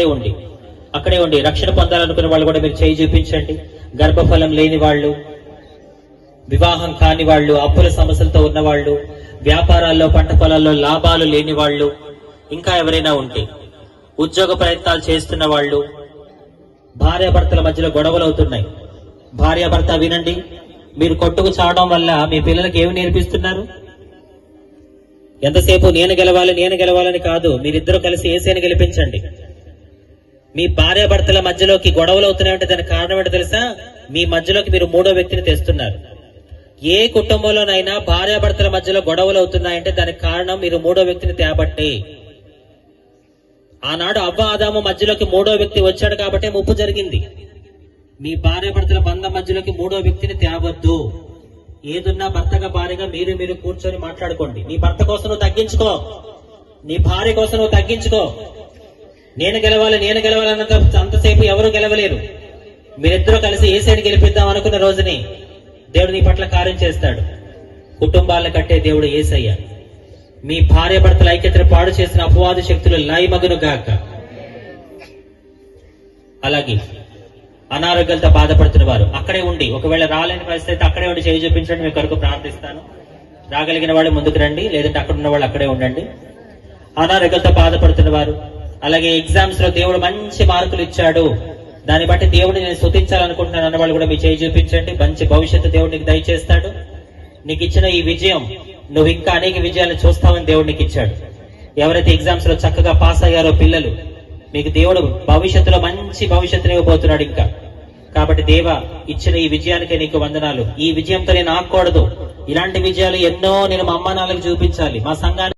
అక్కడే ఉండి అక్కడే ఉండి రక్షణ పొందాలనుకునే వాళ్ళు కూడా మీరు చేయి చూపించండి. గర్భఫలం లేని వాళ్ళు వివాహం కాని వాళ్ళు అప్పుల సమస్యలతో ఉన్నవాళ్ళు వ్యాపారాల్లో పంట పొలాల్లో లాభాలు లేని వాళ్ళు ఇంకా ఎవరైనా ఉంటే ఉద్యోగ ప్రయత్నాలు చేస్తున్న వాళ్ళు భార్యాభర్తల మధ్యలో గొడవలు అవుతున్నాయి. భార్యాభర్త వినండి మీరు కొట్టుకు చావడం వల్ల మీ పిల్లలకి ఏమి నేర్పిస్తున్నారు? ఎంతసేపు నేను గెలవాలి నేను గెలవాలని కాదు మీరిద్దరూ కలిసి ఏసీని గెలిపించండి. మీ భార్యాభర్తల మధ్యలోకి గొడవలు అవుతున్నాయంటే దానికి కారణం ఏంటో తెలుసా? మీ మధ్యలోకి మీరు మూడో వ్యక్తిని తెస్తున్నారు. ఏ కుటుంబంలోనైనా భార్యాభర్తల మధ్యలో గొడవలు అవుతున్నాయంటే దానికి కారణం మీరు మూడో వ్యక్తిని తేబట్టి. ఆనాడు అవ్వ ఆదాము మధ్యలోకి మూడో వ్యక్తి వచ్చాడు కాబట్టి ముప్పు జరిగింది. మీ భార్యాభర్తల బంధం మధ్యలోకి మూడో వ్యక్తిని తేవద్దు. ఏదున్నా భర్తగా భార్యగా మీరు మీరు కూర్చొని మాట్లాడుకోండి. నీ భర్త కోసం నువ్వు తగ్గించుకో. నీ భార్య కోసం నువ్వు తగ్గించుకో. నేను గెలవాలి నేను గెలవాలన్నంత అంతసేపు ఎవరు గెలవలేరు. మీరిద్దరూ కలిసి ఏ సైడ్ గెలిపిద్దాం అనుకున్న రోజుని దేవుడు నీ పట్ల కార్యం చేస్తాడు. కుటుంబాలను కట్టే దేవుడు ఏసయ్య. మీ భార్య భర్తల ఐక్యతను పాడు చేసిన అపవాద శక్తులు లయమగును గాక. అలాగే అనారోగ్యాలతో బాధపడుతున్న వారు అక్కడే ఉండి ఒకవేళ రాలేని పరిస్థితి అయితే అక్కడే ఉండి చేయి చూపించండి మీ కొరకు ప్రార్థిస్తాను. రాగలిగిన వాళ్ళు ముందుకు రండి లేదంటే అక్కడ ఉన్న వాళ్ళు అక్కడే ఉండండి. అనారోగ్యాలతో బాధపడుతున్న వారు అలాగే ఎగ్జామ్స్లో దేవుడు మంచి మార్కులు ఇచ్చాడు. దాన్ని బట్టి దేవుడిని నేను స్థుతించాలనుకుంటున్నాను అన్న వాళ్ళు కూడా మీ చేయి చూపించండి. మంచి భవిష్యత్తు దేవుడు నీకు దయచేస్తాడు. నీకు ఇచ్చిన ఈ విజయం నువ్వు ఇంకా అనేక విజయాలు చూస్తావని దేవుడు నీకు ఇచ్చాడు. ఎవరైతే ఎగ్జామ్స్లో చక్కగా పాస్ అయ్యారో పిల్లలు మీకు దేవుడు భవిష్యత్తులో మంచి భవిష్యత్తుని ఇవ్వబోతున్నాడు ఇంకా. కాబట్టి దేవ ఇచ్చిన ఈ విజయానికే నీకు వందనాలు. ఈ విజయంతో నేను ఆకూడదు ఇలాంటి విజయాలు ఎన్నో నేను మా అమ్మ నాన్నలకు చూపించాలి. మా సంఘానికి